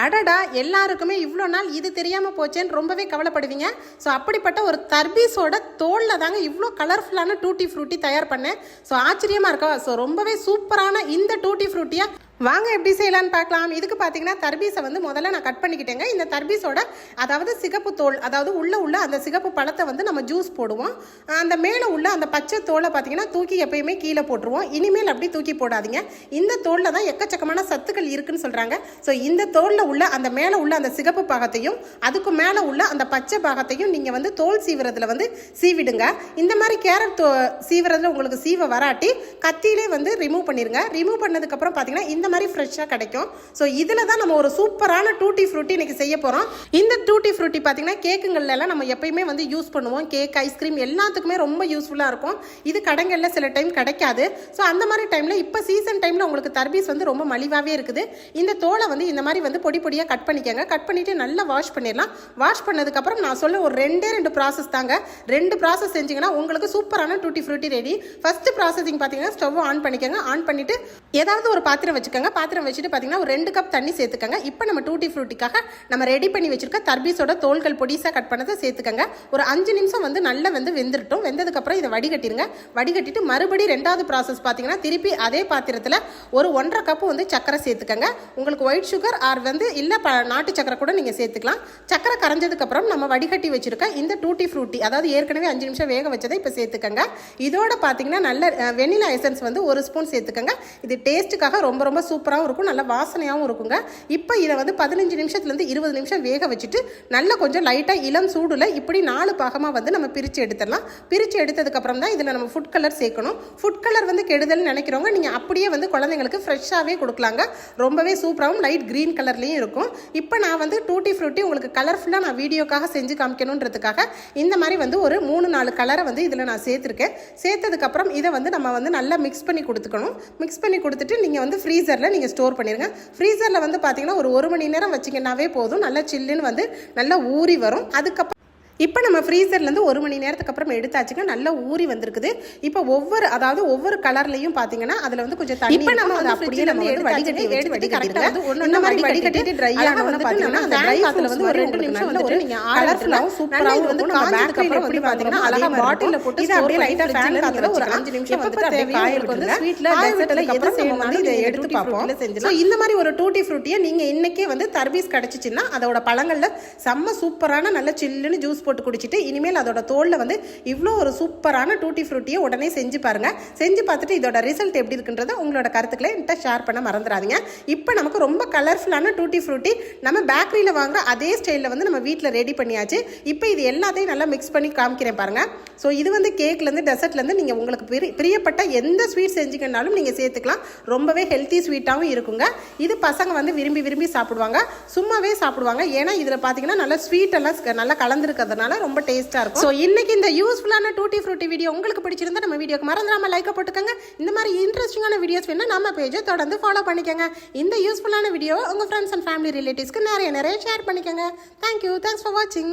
அடடா எல்லாருக்குமே இவ்வளோ நாள் இது தெரியாமல் போச்சேன்னு ரொம்பவே கவலைப்படுவீங்க. ஸோ அப்படிப்பட்ட ஒரு தர்பீஸோட தோலில் தாங்க இவ்வளோ கலர்ஃபுல்லான டூட்டி ஃப்ரூட்டி தயார் பண்ணேன். ஸோ ஆச்சரியமாக இருக்கா? ஸோ ரொம்பவே சூப்பரான இந்த டூட்டி ஃப்ரூட்டியாக வாங்க எப்படி செய்யலாம்னு பார்க்கலாம். இதுக்கு பார்த்தீங்கன்னா தர்பீஸை வந்து முதல்ல நான் கட் பண்ணிக்கிட்டேங்க. இந்த தர்பீஸோட அதாவது சிகப்பு தோல் அதாவது உள்ளே உள்ள அந்த சிகப்பு பழத்தை வந்து நம்ம ஜூஸ் போடுவோம். அந்த மேலே உள்ள அந்த பச்சை தோலை பார்த்தீங்கன்னா தூக்கி எப்பயுமே கீழே போட்டுருவோம். இனிமேல் அப்படி தூக்கி போடாதீங்க. இந்த தோலில் தான் எக்கச்சக்கமான சத்துக்கள் இருக்குன்னு சொல்கிறாங்க ஸோ இந்த தோலில் உள்ள அந்த மேலே உள்ள அந்த சிகப்பு பாகத்தையும் அதுக்கு மேலே உள்ள அந்த பச்சை பாகத்தையும் நீங்கள் வந்து தோல் சீவுறதுல வந்து சீவிடுங்க. இந்த மாதிரி கேரட் தோ சீவுறதுல உங்களுக்கு சீவை வராட்டி கத்தியிலே வந்து ரிமூவ் பண்ணிடுங்க ரிமூவ் பண்ணதுக்கப்புறம் பார்த்தீங்கன்னா இந்த மாதிரி ஃப்ரெஷ்ஷாக கிடைக்கும். ஸோ இதில் தான் நம்ம ஒரு சூப்பரான டூட்டி ஃப்ரூட்டி இன்னைக்கு செய்ய போகிறோம் இந்த டூட்டி ஃப்ரூட்டி பார்த்தீங்கன்னா கேக்குங்கள்லாம் நம்ம எப்பயுமே வந்து யூஸ் பண்ணுவோம். கேக் ஐஸ்கிரீம் எல்லாத்துக்குமே ரொம்ப யூஸ்ஃபுல்லாக இருக்கும். இது கடைகளில் சில டைம் கிடைக்காது. ஸோ அந்த மாதிரி டைமில் இப்போ சீசன் டைமில் உங்களுக்கு தர்பீஸ் வந்து ரொம்ப மலிவாகவே இருக்குது. இந்த தோலை வந்து இந்த மாதிரி வந்து பொடி பொடியாக கட் பண்ணிக்கோங்க. கட் பண்ணிவிட்டு நல்லா வாஷ் பண்ணிடலாம். வாஷ் பண்ணதுக்கப்புறம் நான் சொல்ல ஒரு ரெண்டே ரெண்டு ப்ராசஸ் தாங்க. ரெண்டு ப்ராசஸ் செஞ்சீங்கன்னா உங்களுக்கு சூப்பரான tutti frutti ready first processing பார்த்தீங்கன்னா ஸ்டவ் ஆன் பண்ணிக்கோங்க. ஆன் பண்ணிவிட்டு ஏதாவது ஒரு பாத்திரம் வச்சுக்கோங்க. பாத்திரம் வச்சுட்டு பார்த்தீங்கன்னா ஒரு ரெண்டு கப் தண்ணி சேர்த்துக்கங்க. இப்போ நம்ம டூட்டி ஃப்ரூட்டிக்காக நம்ம ரெடி பண்ணி வச்சிருக்க தர்பீஸோட தோள்கள் பொடிசாக கட் பண்ணதை சேர்த்துக்கங்க. ஒரு அஞ்சு நிமிஷம் வந்து நல்லா வந்து வெந்துருட்டும். வெந்ததுக்கப்புறம் இதை வடிகட்டிருங்க. வடிகட்டிட்டு மறுபடி ரெண்டாவது ப்ராசஸ் பார்த்தீங்கன்னா திருப்பி அதே பாத்திரத்தில் ஒரு ஒன்றரை கப்பு வந்து சக்கரை சேர்த்துக்கோங்க. உங்களுக்கு ஒயிட் சுகர் ஆர் வந்து இல்லை ப நாட்டு சக்கரை கூட நீங்கள் சேர்த்துக்கலாம். சக்கரை கரைஞ்சதுக்கப்புறம் நம்ம வடிகட்டி வச்சிருக்க இந்த டூட்டி ஃப்ரூட்டி அதாவது ஏற்கனவே அஞ்சு நிமிஷம் வேக வச்சதை இப்போ சேர்த்துக்கோங்க. இதோட பார்த்தீங்கன்னா நல்ல வெனிலா எசன்ஸ் வந்து ஒரு ஸ்பூன் சேர்த்துக்கோங்க. இது டேஸ்ட்டுக்காக ரொம்ப ரொம்ப சூப்பராகவும் இருக்கும் நல்ல வாசனையாகவும் இருக்குங்க. இப்போ இதை வந்து பதினஞ்சு நிமிஷத்துலேருந்து இருபது நிமிஷம் வேக வச்சுட்டு நல்லா கொஞ்சம் லைட்டாக இளம் சூடில் இப்படி நாலு பாகமாக வந்து நம்ம பிரித்து எடுத்துடலாம். பிரித்து எடுத்ததுக்கப்புறம் தான் இதில் நம்ம ஃபுட் கலர் சேர்க்கணும். ஃபுட் கலர் வந்து கெடுதல்னு நினைக்கிறவங்க நீங்கள் அப்படியே வந்து குழந்தைங்களுக்கு ஃப்ரெஷ்ஷாகவே கொடுக்கலாங்க. ரொம்பவே சூப்பராகவும் லைட் க்ரீன் கலர்லேயும் இருக்கும். இப்போ நான் வந்து டூட்டி ஃப்ரூட்டி உங்களுக்கு கலர்ஃபுல்லாக நான் வீடியோக்காக செஞ்சு காமிக்கணுன்றதுக்காக இந்த மாதிரி வந்து ஒரு மூணு நாலு கலரை வந்து இதில் நான் சேர்த்துருக்கேன். சேர்த்ததுக்கப்புறம் இதை வந்து நம்ம வந்து நல்லா மிக்ஸ் பண்ணி கொடுத்துக்கணும். மிக்ஸ் பண்ணி கொடுத்துட்டு நீங்கள் வந்து ஃப்ரீசரில் நீங்கள் ஸ்டோர் பண்ணிடுங்க ஃப்ரீசரில் வந்து பார்த்தீங்கன்னா ஒரு ஒரு மணி நேரம் வச்சிங்கன்னாவே போதும். நல்லா சில்லுன்னு வந்து நல்லா ஊறி வரும். அதுக்கப்புறம் இப்போ நம்ம ஃப்ரீசர்லேருந்து ஒரு மணி நேரத்துக்கு அப்புறம் எடுத்தாச்சுங்க நல்லா ஊறி வந்திருக்குது. இப்போ ஒவ்வொரு அதாவது ஒவ்வொரு கலர்லையும் பார்த்தீங்கன்னா அதில் வந்து கொஞ்சம் தண்ணி இப்போ நம்ம அதை அப்படியே நம்ம வந்து வடிகட்டி எடுத்து கரெக்டாக வந்து ஒன்று இந்த மாதிரி வடிகட்டிட்டு ட்ரை ஆனவொன்னு பார்த்தீங்கன்னா அந்த ட்ரை அதில் வந்து ஒரு ரெண்டு நிமிஷம் வந்து ஒரு நீங்கள் கலர்ஃபுல்லாகவும் சூப்பராகவும் வந்து காஞ்சதுக்கு அப்புறம் எப்படி பார்த்தீங்கன்னா அழகா பாட்டிலில் போட்டு இது அப்படியே லைட்டாக ஃபேன் காத்துல ஒரு அஞ்சு நிமிஷம் வந்து அப்படியே விட்டுருங்க. ஸ்வீட்டில் டெசர்ட்டில் நம்ம வந்து இதை எடுத்து பார்ப்போம். செஞ்சலாம் இந்த மாதிரி ஒரு டூட்டி ஃப்ரூட்டியை நீங்கள் இன்னைக்கே வந்து தர்பீஸ் கிடச்சிச்சின்னா அதோட பழங்களில் செம்ம சூப்பரான நல்ல சில்லுன்னு ஜூஸ் போட்டு குடிச்சிட்டு இனிமேல் அதோட தோலில் வந்து இவ்வளோ ஒரு சூப்பரான டூட்டி ஃப்ரூட்டியை உடனே செஞ்சு பாருங்க. செஞ்சு பார்த்துட்டு இதோட ரிசல்ட் எப்படி இருக்குன்றத உங்களோட கருத்துக்களை என்கிட்ட ஷேர் பண்ண மறந்துடாதீங்க. இப்போ நமக்கு ரொம்ப கலர்ஃபுல்லான டூட்டி ஃப்ரூட்டி நம்ம பேக்கரியில் வாங்குகிற அதே ஸ்டைலில் வந்து நம்ம வீட்டில் ரெடி பண்ணியாச்சு. இப்போ இது எல்லாத்தையும் நல்லா மிக்ஸ் பண்ணி காமிக்கிறேன் பாருங்க. ஸோ இது வந்து கேக்லேருந்து டெசர்ட்லேருந்து நீங்கள் உங்களுக்கு பிரி பிரியப்பட்ட எந்த ஸ்வீட் செஞ்சுக்கனாலும் நீங்கள் சேர்த்துக்கலாம். ரொம்பவே ஹெல்த்தி ஸ்வீட்டாகவும் இருக்குங்க. இது பசங்க வந்து விரும்பி விரும்பி சாப்பிடுவாங்க. சும்மாவே சாப்பிடுவாங்க. ஏன்னா இதில் பார்த்தீங்கன்னா நல்லா ஸ்வீட்டெல்லாம் நல்லா கலந்துருக்கிறதுனால ரொம்ப டேஸ்ட்டாக இருக்கும். ஸோ இன்னைக்கு இந்த யூஸ்ஃபுல்லான டூட்டி ஃப்ரூட்டி வீடியோ உங்களுக்கு பிடிச்சிருந்தா நம்ம வீடியோக்கு மறந்துடாமல் லைக்கை போட்டுக்கோங்க. இந்த மாதிரி இன்ட்ரெஸ்டிங்கான வீடியோஸ் வேணால் நம்ம பேஜை தொடர்ந்து ஃபாலோ பண்ணிக்கோங்க. இந்த யூஸ்ஃபுல்லான வீடியோ உங்கள் ஃப்ரெண்ட்ஸ் அண்ட் ஃபேமிலி ரிலேட்டிவ்ஸ்க்கு நிறைய நிறைய ஷேர் பண்ணிக்கோங்க. தேங்க்யூ தேங்க்ஸ் ஃபார் வாட்சிங்